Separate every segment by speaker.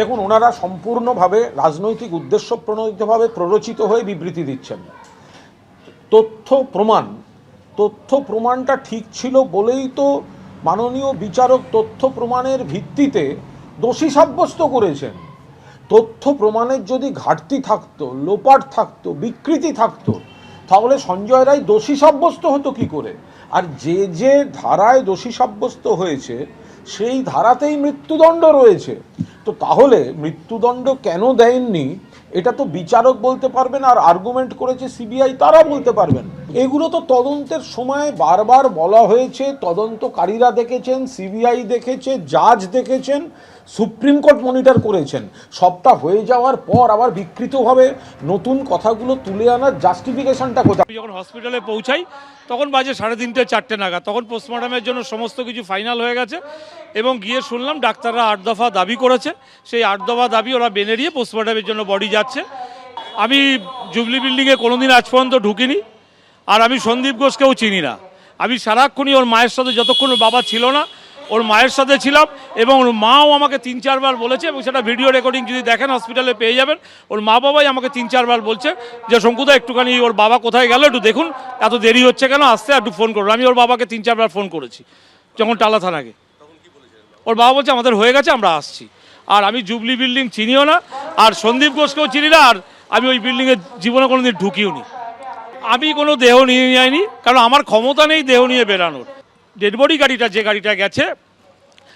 Speaker 1: দেখুন, ওনারা সম্পূর্ণভাবে রাজনৈতিক উদ্দেশ্য প্রণোদিতভাবে প্ররোচিত হয়ে বিবৃতি দিচ্ছেন। তথ্য প্রমাণ, তথ্য প্রমাণটা ঠিক ছিল বলেই তো মাননীয় বিচারক তথ্য প্রমাণের ভিত্তিতে দোষী সাব্যস্ত করেছেন। তথ্য প্রমাণের যদি ঘাটতি থাকতো, লোপাট থাকতো, বিকৃতি থাকতো, তাহলে সঞ্জয় রায় দোষী সাব্যস্ত হতো কি করে? আর যে যে ধারায় দোষী সাব্যস্ত হয়েছে সেই ধারাতেই মৃত্যুদণ্ড রয়েছে। তো তাহলে মৃত্যুদণ্ড কেন দেয়নি? এটা তো বিচারক বলতে পারবেন আর আর্গুমেন্ট করেছে সিবিআই তারা বলতে পারবেন। এগুলো তো তদন্তের সময় বারবার বলা হয়েছে, তদন্তকারীরা দেখেছেন, সিবিআই দেখেছে, জাজ দেখেছেন, সুপ্রিম কোর্ট মনিটর করেছেন। সবটা হয়ে যাওয়ার পর আবার বিকৃতভাবে নতুন কথাগুলো তুলে আনার জাস্টিফিকেশনটা কোথায়?
Speaker 2: যখন হসপিটালে পৌঁছাই, তখন বাজে সাড়ে তিনটে, চারটে নাগাদ। তখন পোস্টমর্টমের জন্য সমস্ত কিছু ফাইনাল হয়ে গেছে এবং গিয়ে শুনলাম ডাক্তাররা আট দফা দাবি করেছে। সেই আট দফা দাবি ওরা বেনে দিয়ে পোস্টমর্টমের জন্য বডি যাচ্ছে। আমি জুবলি বিল্ডিংয়ে কোনোদিন আজ পর্যন্ত ঢুকিনি। আর আমি সন্দীপ ঘোষকেও চিনি না। আমি সারাক্ষণই ওর মায়ের সাথে যতক্ষণ ওর বাবা ছিল না, ওর মায়ের সাথে ছিলাম এবং ওর মাও আমাকে তিন চারবার বলেছে এবং সেটা ভিডিও রেকর্ডিং যদি দেখেন হসপিটালে পেয়ে যাবেন, ওর মা বাবাই আমাকে তিন চারবার বলছে যে, শঙ্কুদা, একটুখানি ওর বাবা কোথায় গেল? একটু দেখুন, এত দেরি হচ্ছে কেন? আসতে একটু ফোন করুন। আমি ওর বাবাকে তিন চারবার ফোন করেছি, যখন টালা থানাকে। ওর বাবা বলছে, আমাদের হয়ে গেছে, আমরা আসছি। আর আমি জুবলি বিল্ডিং চিনিও না, আর সন্দীপ ঘোষকেও চিনি না, আর আমি ওই বিল্ডিংয়ে জীবনে কোনোদিন ঢুকিও নি। আমি কোনো দেহ নিয়ে যাইনি, কারণ আমার ক্ষমতা নেই দেহ নিয়ে বেরানোর ডেড বডি গাড়িটা, যে গাড়িটা গেছে,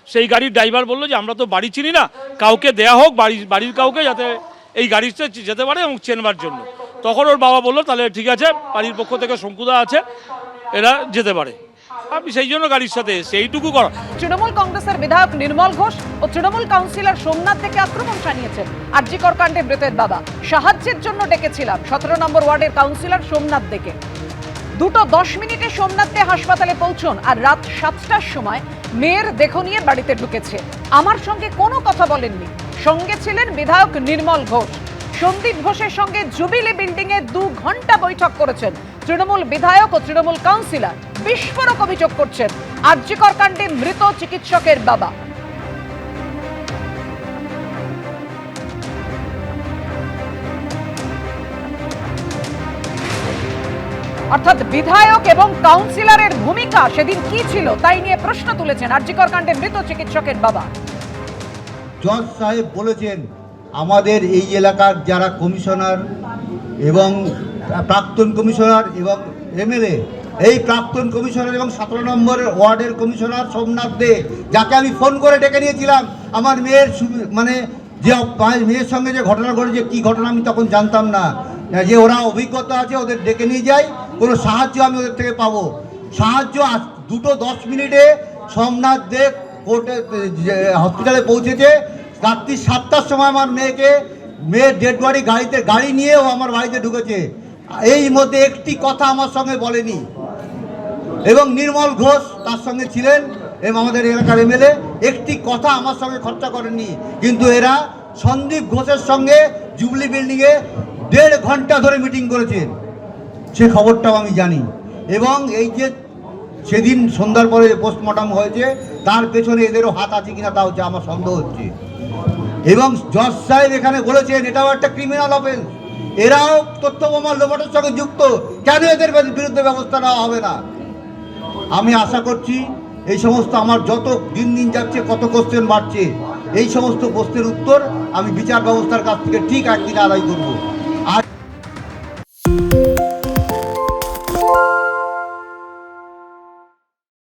Speaker 2: সেই গাড়ির ড্রাইভার বলল যে, আমরা তো বাড়ি চিনি না, কাউকে দেয়া হোক, বাড়ি, বাড়ির কাউকে যাতে এই গাড়িতে যেতে পারে এবং চেনবার জন্য। তখন ওর বাবা বলল, তাহলে ঠিক আছে, বাড়ির পক্ষ থেকে শঙ্কুদা আছে, এরা যেতে পারে। আমি সেই জন্য গাড়ির সাথে এসেছি, এইটুকু করা।
Speaker 3: তৃণমূল কংগ্রেসের বিধায়ক নির্মল ঘোষ ও তৃণমূল কাউন্সিলর সোমনাথ থেকে আক্রমণ শানিয়েছেন আরজিকর কাণ্ডে মৃতের বাবা। সাহায্যের জন্য ডেকেছিলাম সতেরো নম্বর ওয়ার্ডের কাউন্সিলর সোমনাথ দেখে। দুটো দশ মিনিটে সোমনাথকে হাসপাতালে পৌঁছন আর রাত সাতটার সময় মেয়ের দেখো নিয়ে বাড়িতে ঢুকেছে। আমার সঙ্গে কোনো কথা বলেননি। সঙ্গে ছিলেন বিধায়ক নির্মল ঘোষ। সন্দীপ ঘোষের সঙ্গে জুবিলি বিল্ডিং এ দু ঘণ্টা বৈঠক করেছেন তৃণমূল বিধায়ক ও তৃণমূল কাউন্সিলর। বিস্ফোরক অভিযোগ করছেন আর্যিকর কাণ্ডে মৃত চিকিৎসকের বাবা। অর্থাৎ বিধায়ক এবং কাউন্সিলরের ভূমিকা সেদিন কি ছিল তাই নিয়ে প্রশ্ন তুলেছেন আর্যিকর কাণ্ডে মৃত চিকিৎসকের বাবা।
Speaker 4: জজ সাহেব বলেছেন, আমাদের এই এলাকার যারা কমিশনার এবং প্রাক্তন কমিশনার এবং এমএলএ এই প্রাক্তন কমিশনার এবং সতেরো নম্বর ওয়ার্ডের কমিশনার সোমনাথ দে, যাকে আমি ফোন করে ডেকে নিয়েছিলাম। আমার মেয়ের মানে যে মেয়ের সঙ্গে যে ঘটনা ঘটেছে, কী ঘটনা আমি তখন জানতাম না। যে ওরা অভিজ্ঞতা আছে, ওদের ডেকে নিয়ে যাই, কোনো সাহায্য আমি ওদের থেকে পাবো। সাহায্য দুটো দশ মিনিটে সোমনাথ দে কোর্টে হসপিটালে পৌঁছেছে। রাত্রি সাতটার সময় আমার মেয়েকে, মেয়ের ডেড বডি গাড়িতে, গাড়ি নিয়ে ও আমার বাড়িতে ঢুকেছে। এই মধ্যে একটি কথা আমার সঙ্গে বলেনি। এবং নির্মল ঘোষ তার সঙ্গে ছিলেন এবং আমাদের এলাকার এমএলএ। একটি কথা আমার সঙ্গে খরচা করেননি, কিন্তু এরা সন্দীপ ঘোষের সঙ্গে জুবলি বিল্ডিংয়ে দেড় ঘণ্টা ধরে মিটিং করেছেন। সে খবরটাও আমি জানি। এবং এই যে সেদিন সন্ধ্যার পরে পোস্টমর্টম হয়েছে, তার পেছনে এদেরও হাত আছে কিনা তা হচ্ছে আমার সন্দেহ হচ্ছে। এবং জজ সাহেব এখানে বলেছেন, এটাও একটা ক্রিমিনাল অফেন্স এরাও তথ্য প্রমাণ লোপাটের সঙ্গে যুক্ত। কেন এদের বিরুদ্ধে ব্যবস্থা নেওয়া হবে না? আমি আশা করছি এই সমস্ত আমার যত দিন দিন যাচ্ছে, কত কোশ্চেন বাড়ছে, এই সমস্ত প্রশ্নের উত্তর আমি বিচার ব্যবস্থার কাছ থেকে ঠিক একদিন আদায় করব। আর